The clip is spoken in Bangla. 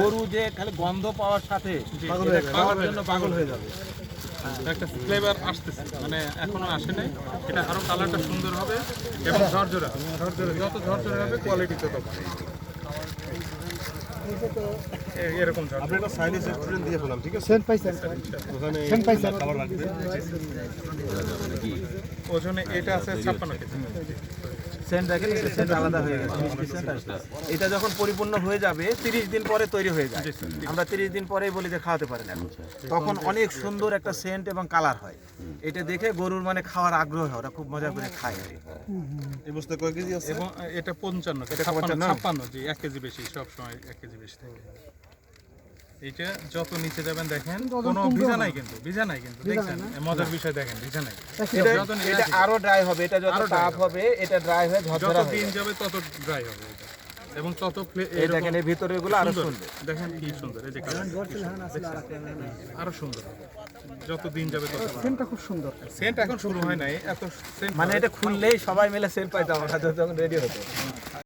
গরু যে খালি গন্ধ পাওয়ার সাথে পাগল এটা হয়ে যাবে। খাওয়ার জন্য পাগল হয়ে যাবে। একটা ফ্লেভার আসতেছে মানে এখনও আসে নাই। এটা আরও কালারটা সুন্দর হবে এবং ঝরঝরে যত ঝরঝরে হবে কোয়ালিটি তত এরকম আপনি একটা সাইনিজ রেস্টুরেন্ট দিয়ে ফেলাম ঠিক আছে? সেন্ট পাইছেন ওখানে সেন্ট পাইছেন খাবার রাখবে ওজনে এটা আছে ছাপ্পান্ন কেজি। সেন্ট দেখেন সেন্ট আলাদা হয়ে গেছে মিষ্টি সেন্ট এটা যখন পরিপূর্ণ হয়ে যাবে তিরিশ দিন পরে তৈরি হয়ে যায়। আমরা তিরিশ দিন পরেই বলি যে খাওয়াতে পারেন এখন। তখন অনেক সুন্দর একটা সেন্ট এবং কালার হয়। এটা দেখে গরুর মানে খাওয়ার আগ্রহ হয় ওরা খুব মজা করে খায় আর কি। এই বস্তা কয় কেজি আছে? এবং এটা পঞ্চান্ন এটা ছাপ্পান্ন 55 ছাপ্পান্ন জি এক কেজি বেশি সব সময় এক কেজি বেশি থাকে। এইটা যত নিচে যাবেন দেখেন কোনো ভিজা নাই কিন্তু ভিজা নাই কিন্তু দেখছেন? মজার বিষয় দেখেন ভিজা নাই। এটা এটা আরও ড্রাই হবে এটা যত তাপ হবে। এটা ড্রাই হয়ে যত ঝরঝরা হবে দিন যাবে তত ড্রাই হবে এটা। এবং তত এই দেখেন এর ভিতরে এগুলো আরও সুন্দর। দেখেন কি সুন্দর এই যে? আরও সুন্দর। যত দিন যাবে তত সেন্টটা খুব সুন্দর। সেন্ট এখন শুরু হয় নাই এত সেন্ট মানে এটা খুললেই সবাই মিলে সেন্ট পাইতাম যখন রেডি হতো।